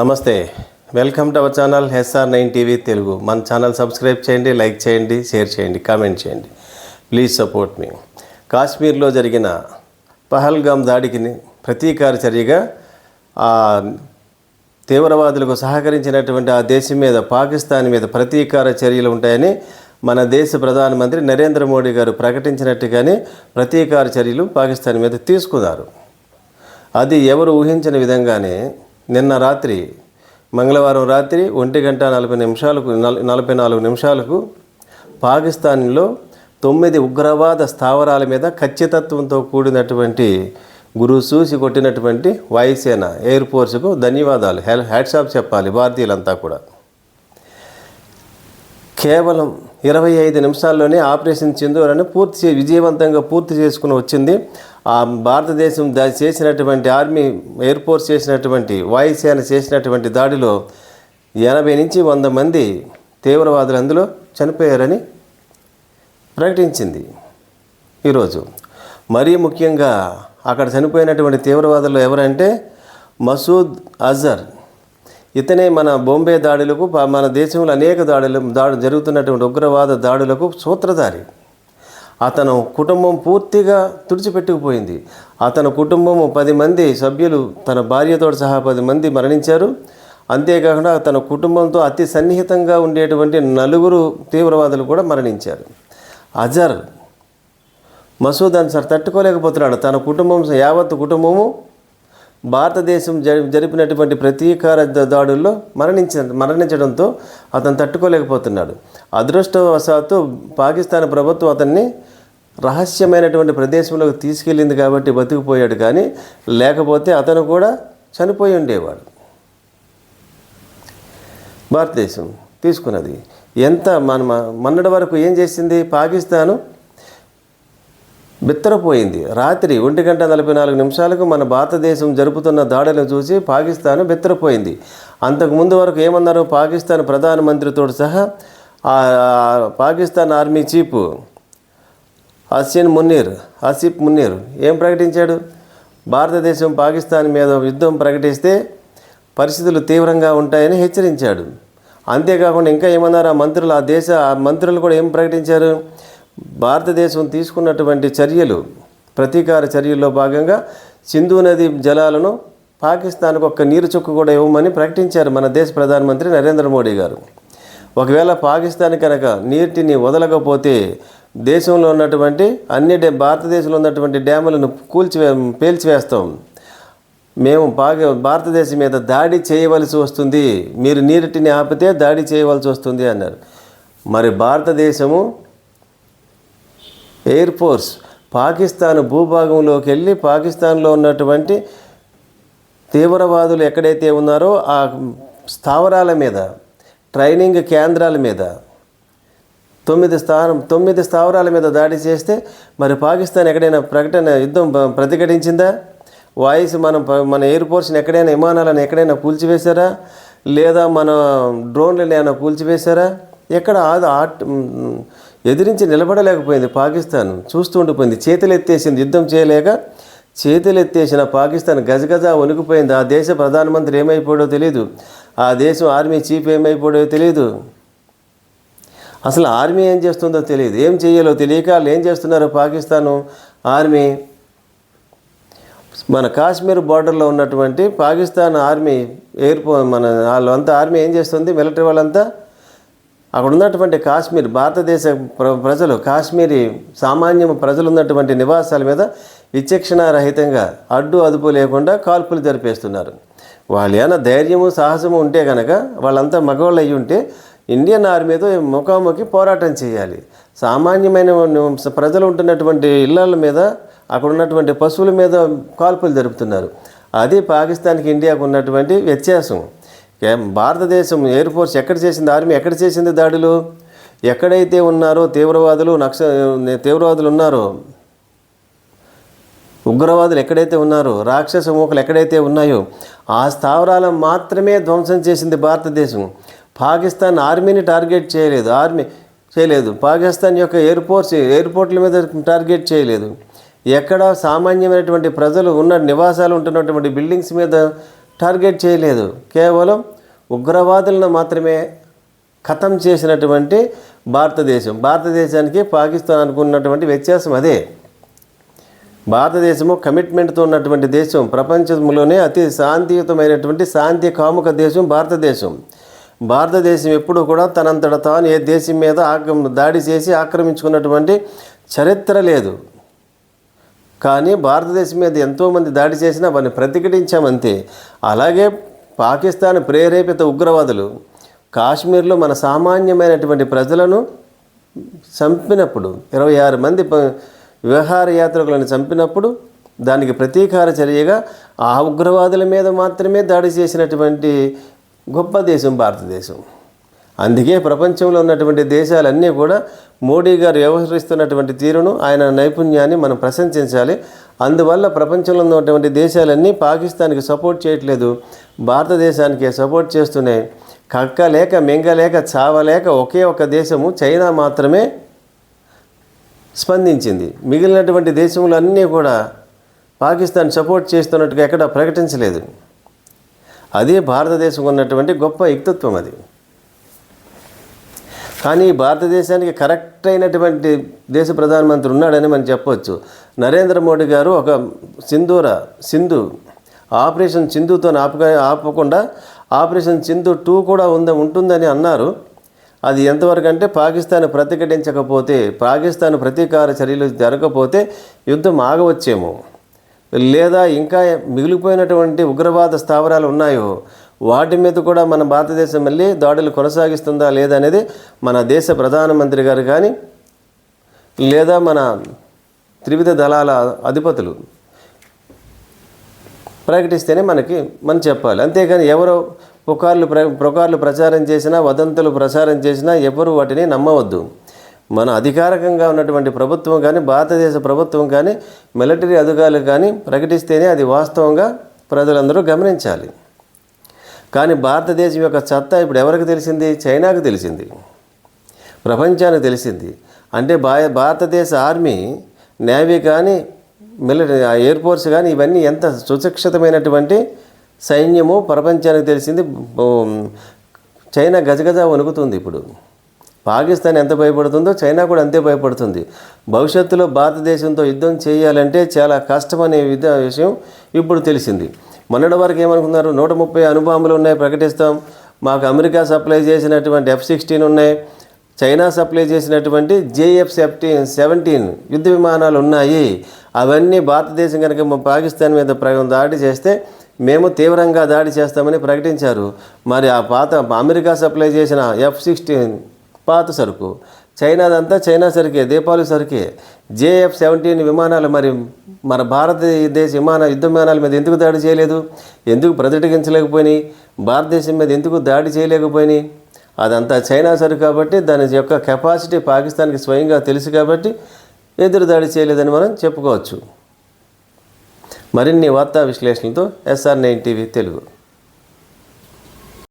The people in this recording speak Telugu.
నమస్తే. Welcome to our channel S R nine TV Telugu. మన ఛానల్ సబ్స్క్రైబ్ చేయండి లైక్ చేయండి షేర్ చేయండి కామెంట్ చేయండి. ప్లీజ్ సపోర్ట్ మీ. కాశ్మీర్లో జరిగిన పహల్గామ్ దాడికి ప్రతీకార చర్యగా ఆ తీవ్రవాదులకు సహకరించినటువంటి ఆ దేశం మీద పాకిస్తాన్ మీద ప్రతీకార చర్యలు ఉంటాయని మన దేశ ప్రధానమంత్రి నరేంద్ర మోడీ గారు ప్రకటించినట్టుగానే ప్రతీకార చర్యలు పాకిస్తాన్ మీద తీసుకున్నారు. అది ఎవరు ఊహించిన విధంగానే నిన్న రాత్రి మంగళవారం రాత్రి ఒంటి గంట నలభై నిమిషాలకు నలభై నాలుగు నిమిషాలకు పాకిస్తాన్లో తొమ్మిది ఉగ్రవాద స్థావరాల మీద ఖచ్చితత్వంతో కూడినటువంటి గురు చూసి కొట్టినటువంటి వాయుసేన ఎయిర్ ఫోర్స్కు ధన్యవాదాలు. హెల్ హ్యాట్సాప్ చెప్పాలి భారతీయులంతా కూడా. కేవలం ఇరవై ఐదు నిమిషాల్లోనే ఆపరేషన్ సింధూర్ పూర్తి చే- విజయవంతంగా పూర్తి చేసుకుని వచ్చింది. ఆ భారతదేశం దా చేసినటువంటి ఆర్మీ ఎయిర్ ఫోర్స్ చేసినటువంటి వాయుసేన చేసినటువంటి దాడిలో ఎనభై నుంచి వంద మంది తీవ్రవాదులు అందులో చనిపోయారని ప్రకటించింది ఈరోజు. మరీ ముఖ్యంగా అక్కడ చనిపోయినటువంటి తీవ్రవాదులు ఎవరంటే మసూద్ అజర్. ఇతనే మన బొంబే దాడులకు మన దేశంలో అనేక దాడులు దాడు జరుగుతున్నటువంటి ఉగ్రవాద దాడులకు సూత్రధారి. అతను కుటుంబం పూర్తిగా తుడిచిపెట్టుకుపోయింది. అతని కుటుంబము పది మంది సభ్యులు తన భార్యతో సహా పది మంది మరణించారు. అంతేకాకుండా తన కుటుంబంతో అతి సన్నిహితంగా ఉండేటువంటి నలుగురు తీవ్రవాదులు కూడా మరణించారు. అజర్ మసూద్ అన్సార్ తట్టుకోలేకపోతున్నాడు. తన కుటుంబం యావత్ కుటుంబము భారతదేశం జరిపినటువంటి ప్రతీకార దాడుల్లో మరణించ మరణించడంతో అతను తట్టుకోలేకపోతున్నాడు. అదృష్టవశాత్తు పాకిస్తాన్ ప్రభుత్వం అతన్ని రహస్యమైనటువంటి ప్రదేశంలోకి తీసుకెళ్ళింది కాబట్టి బతికిపోయాడు కానీ లేకపోతే అతను కూడా చనిపోయి ఉండేవాడు. భారతదేశం తీసుకున్నది. ఎంత మన మొన్నటి వరకు ఏం చేసింది? పాకిస్తాను బిత్తరపోయింది. రాత్రి ఒంటి గంట నలభై నాలుగు నిమిషాలకు మన భారతదేశం జరుపుతున్న దాడులను చూసి పాకిస్తాన్ బిత్తరపోయింది. అంతకు ముందు వరకు ఏమన్నారు పాకిస్తాన్ ప్రధానమంత్రితో సహా పాకిస్తాన్ ఆర్మీ చీఫ్ హసీన్ మున్నీర్ ఆసిఫ్ మున్నీర్ ఏం ప్రకటించాడు? భారతదేశం పాకిస్తాన్ మీద యుద్ధం ప్రకటిస్తే పరిస్థితులు తీవ్రంగా ఉంటాయని హెచ్చరించాడు. అంతేకాకుండా ఇంకా ఏమన్నారు ఆ మంత్రులు? ఆ దేశ ఆ మంత్రులు కూడా ఏం ప్రకటించారు? భారతదేశం తీసుకున్నటువంటి చర్యలు ప్రతీకార చర్యల్లో భాగంగా సింధు నది జలాలను పాకిస్తాన్కు ఒక్క నీరు చుక్క కూడా ఇవ్వమని ప్రకటించారు మన దేశ ప్రధానమంత్రి నరేంద్ర మోడీ గారు. ఒకవేళ పాకిస్తాన్ కనుక నీటిని వదలకపోతే దేశంలో ఉన్నటువంటి అన్ని డ్యా భారతదేశంలో ఉన్నటువంటి డ్యాములను కూల్చివే పేల్చివేస్తాం. మేము పాక భారతదేశం మీద దాడి చేయవలసి వస్తుంది. మీరు నీటిని ఆపితే దాడి చేయవలసి వస్తుంది అన్నారు. మరి భారతదేశము ఎయిర్ ఫోర్స్ పాకిస్తాన్ భూభాగంలోకి వెళ్ళి పాకిస్తాన్లో ఉన్నటువంటి తీవ్రవాదులు ఎక్కడైతే ఉన్నారో ఆ స్థావరాల మీద ట్రైనింగ్ కేంద్రాల మీద తొమ్మిది స్థానం తొమ్మిది స్థావరాల మీద దాడి చేస్తే మరి పాకిస్తాన్ ఎక్కడైనా ప్రకటన యుద్ధం ప్రతిఘటించిందా? వాయిస్ మనం మన ఎయిర్ ఫోర్స్ని ఎక్కడైనా విమానాలను ఎక్కడైనా కూల్చివేశారా? లేదా మన డ్రోన్లను ఏమైనా కూల్చివేశారా? ఎక్కడ ఆద ఎదిరించి నిలబడలేకపోయింది పాకిస్తాన్. చూస్తూ ఉండిపోయింది. చేతులు ఎత్తేసింది యుద్ధం చేయలేక చేతులు ఎత్తేసిన పాకిస్తాన్ గజగజ వణికిపోయింది. ఆ దేశ ప్రధానమంత్రి ఏమైపోయాడో తెలియదు ఆ దేశం ఆర్మీ చీఫ్ ఏమైపోయాడో తెలియదు అసలు ఆర్మీ ఏం చేస్తుందో తెలియదు ఏం చేయాలో తెలియక వాళ్ళు ఏం చేస్తున్నారు పాకిస్తాను? ఆర్మీ మన కాశ్మీర్ బార్డర్లో ఉన్నటువంటి పాకిస్తాన్ ఆర్మీ ఎయిర్పో మన వాళ్ళంతా ఆర్మీ ఏం చేస్తుంది? మిలిటరీ వాళ్ళంతా అక్కడ ఉన్నటువంటి కాశ్మీర్ భారతదేశ ప్ర- ప్రజలు కాశ్మీరీ సామాన్య ప్రజలు ఉన్నటువంటి నివాసాల మీద విచక్షణారహితంగా అడ్డు అదుపు లేకుండా కాల్పులు జరిపేస్తున్నారు. వాళ్ళు ఏమైనా ధైర్యము సాహసము ఉంటే కనుక వాళ్ళంతా మగవాళ్ళు అయ్యి ఉంటే ఇండియన్ ఆర్మీతో ముఖాముఖి పోరాటం చేయాలి. సామాన్యమైన ప్రజలు ఉంటున్నటువంటి ఇళ్ళ మీద అక్కడ ఉన్నటువంటి పశువుల మీద కాల్పులు జరుపుతున్నారు. అది పాకిస్తాన్కి ఇండియాకు ఉన్నటువంటి వ్యత్యాసం. భారతదేశం ఎయిర్ ఫోర్స్ ఎక్కడ చేసింది? ఆర్మీ ఎక్కడ చేసింది దాడులు? ఎక్కడైతే ఉన్నారో తీవ్రవాదులు నక్ష తీవ్రవాదులు ఉన్నారో ఉగ్రవాదులు ఎక్కడైతే ఉన్నారో రాక్షస మూకలు ఎక్కడైతే ఉన్నాయో ఆ స్థావరాలను మాత్రమే ధ్వంసం చేసింది భారతదేశం. పాకిస్తాన్ ఆర్మీని టార్గెట్ చేయలేదు. ఆర్మీ చేయలేదు. పాకిస్తాన్ యొక్క ఎయిర్ ఫోర్స్ ఎయిర్పోర్ట్ల మీద టార్గెట్ చేయలేదు. ఎక్కడ సామాన్యమైనటువంటి ప్రజలు ఉన్న నివాసాలు ఉంటున్నటువంటి బిల్డింగ్స్ మీద టార్గెట్ చేయలేదు. కేవలం ఉగ్రవాదులను మాత్రమే ఖతం చేసినటువంటి భారతదేశం. భారతదేశానికి పాకిస్తాన్ అనుకున్నటువంటి వ్యత్యాసం అదే. భారతదేశము కమిట్మెంట్తో ఉన్నటువంటి దేశం. ప్రపంచంలోనే అతి శాంతియుతమైనటువంటి శాంతి కాముక దేశం భారతదేశం. భారతదేశం ఎప్పుడు కూడా తనంతట తాను ఏ దేశం మీద ఆక్రమ దాడి చేసి ఆక్రమించుకున్నటువంటి చరిత్ర లేదు. కానీ భారతదేశం మీద ఎంతోమంది దాడి చేసినా వారిని ప్రతిఘటించామంతే. అలాగే పాకిస్తాన్ ప్రేరేపిత ఉగ్రవాదులు కాశ్మీర్లో మన సామాన్యమైనటువంటి ప్రజలను చంపినప్పుడు ఇరవై ఆరు మంది ప- విహారయాత్రికులను చంపినప్పుడు దానికి ప్రతీకార చర్యగా ఆ ఉగ్రవాదుల మీద మాత్రమే దాడి చేసినటువంటి గొప్ప దేశం భారతదేశం. అందుకే ప్రపంచంలో ఉన్నటువంటి దేశాలన్నీ కూడా మోడీ గారు వ్యవహరిస్తున్నటువంటి తీరును ఆయన నైపుణ్యాన్ని మనం ప్రశంసించాలి. అందువల్ల ప్రపంచంలో ఉన్నటువంటి దేశాలన్నీ పాకిస్తాన్కి సపోర్ట్ చేయట్లేదు భారతదేశానికి సపోర్ట్ చేస్తున్నాయి కక్కలేక మింగలేక చావలేక ఒకే ఒక దేశము చైనా మాత్రమే స్పందించింది. మిగిలినటువంటి దేశములన్నీ కూడా పాకిస్తాన్ సపోర్ట్ చేస్తున్నట్టుగా ఎక్కడ ప్రకటించలేదు. అదే భారతదేశం ఉన్నటువంటి గొప్ప యుక్తత్వం అది. కానీ భారతదేశానికి కరెక్ట్ అయినటువంటి దేశ ప్రధానమంత్రి ఉన్నాడని మనం చెప్పవచ్చు నరేంద్ర మోడీ గారు ఒక సింధూర సింధు ఆపరేషన్ సింధుతో ఆపక ఆపకుండా ఆపరేషన్ సింధు టూ కూడా ఉంద ఉంటుందని అన్నారు. అది ఎంతవరకు అంటే పాకిస్తాన్ ప్రతిఘటించకపోతే పాకిస్తాన్ ప్రతీకార చర్యలు జరగకపోతే యుద్ధం ఆగవచ్చేమో. లేదా ఇంకా మిగిలిపోయినటువంటి ఉగ్రవాద స్థావరాలు ఉన్నాయో వాటి మీద కూడా మన భారతదేశం మళ్ళీ దాడులు కొనసాగిస్తుందా లేదా అనేది మన దేశ ప్రధానమంత్రి గారు కానీ లేదా మన త్రివిధ దళాల అధిపతులు ప్రకటిస్తేనే మనకి మనం చెప్పాలి. అంతేకాని ఎవరో పుకార్లు ప్ర పుకార్లు ప్రచారం చేసినా వదంతులు ప్రచారం చేసినా ఎవరు వాటిని నమ్మవద్దు. మన అధికారికంగా ఉన్నటువంటి ప్రభుత్వం కానీ భారతదేశ ప్రభుత్వం కానీ మిలిటరీ అధికారులు కానీ ప్రకటిస్తేనే అది వాస్తవంగా ప్రజలందరూ గమనించాలి. కానీ భారతదేశం యొక్క సత్తా ఇప్పుడు ఎవరికి తెలిసింది? చైనాకు తెలిసింది. ప్రపంచానికి తెలిసింది. అంటే భా భారతదేశ ఆర్మీ నేవీ కానీ మిలిటరీ ఎయిర్ ఫోర్స్ కానీ ఇవన్నీ ఎంత సుశిక్షితమైనటువంటి సైన్యము ప్రపంచానికి తెలిసింది. చైనా గజగజ వణుకుతుంది ఇప్పుడు. పాకిస్తాన్ ఎంత భయపడుతుందో చైనా కూడా అంతే భయపడుతుంది. భవిష్యత్తులో భారతదేశంతో యుద్ధం చేయాలంటే చాలా కష్టమనే విధ విషయం ఇప్పుడు తెలిసింది. మొన్నటి వరకు ఏమనుకున్నారు? నూట ముప్పై అణుబాంబులు ఉన్నాయి ప్రకటిస్తాం. మాకు అమెరికా సప్లై చేసినటువంటి ఎఫ్ సిక్స్టీన్ ఉన్నాయి. చైనా సప్లై చేసినటువంటి జేఎఫ్ సెఫ్టీన్ సెవెంటీన్ యుద్ధ విమానాలు ఉన్నాయి. అవన్నీ భారతదేశం కనుక పాకిస్తాన్ మీద దాడి చేస్తే మేము తీవ్రంగా దాడి చేస్తామని ప్రకటించారు. మరి ఆ పాత అమెరికా సప్లై చేసిన ఎఫ్ సిక్స్టీన్ పాత సరుకు చైనాదంతా చైనా సరికే దీపావళి సరికే. జేఎఫ్ సెవెంటీన్ విమానాలు మరి మన భారతదేశ విమాన యుద్ధ విమానాల మీద ఎందుకు దాడి చేయలేదు? ఎందుకు ప్రతిటికించలేకపోయినాయి భారతదేశం మీద ఎందుకు దాడి చేయలేకపోయినాయి? అదంతా చైనా సరి కాబట్టి దాని యొక్క కెపాసిటీ పాకిస్తాన్కి స్వయంగా తెలుసు కాబట్టి ఎదురు దాడి చేయలేదని మనం చెప్పుకోవచ్చు. మరిన్ని వార్తా విశ్లేషణలతో S R nine TV Telugu.